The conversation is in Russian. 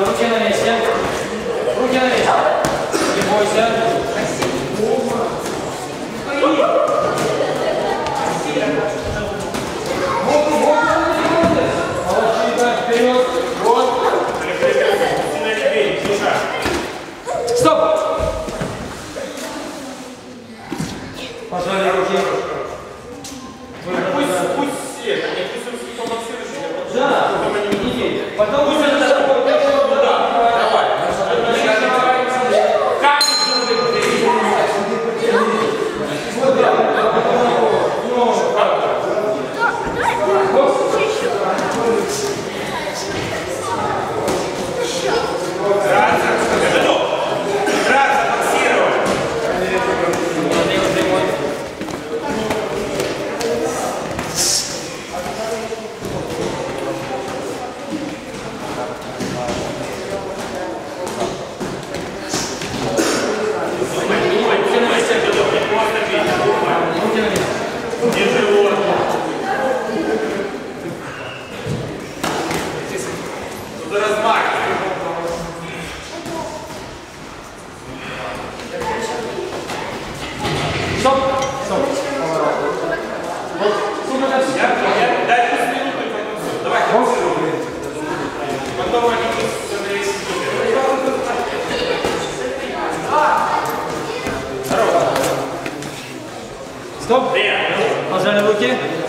Отлично. Руки на месте. Руки на месте. Не бойся. Вперед, вот. Стоп! Пожали руки. Пусть, пусть все, они пусть все побоксируют. Да, потом пусть Ольги.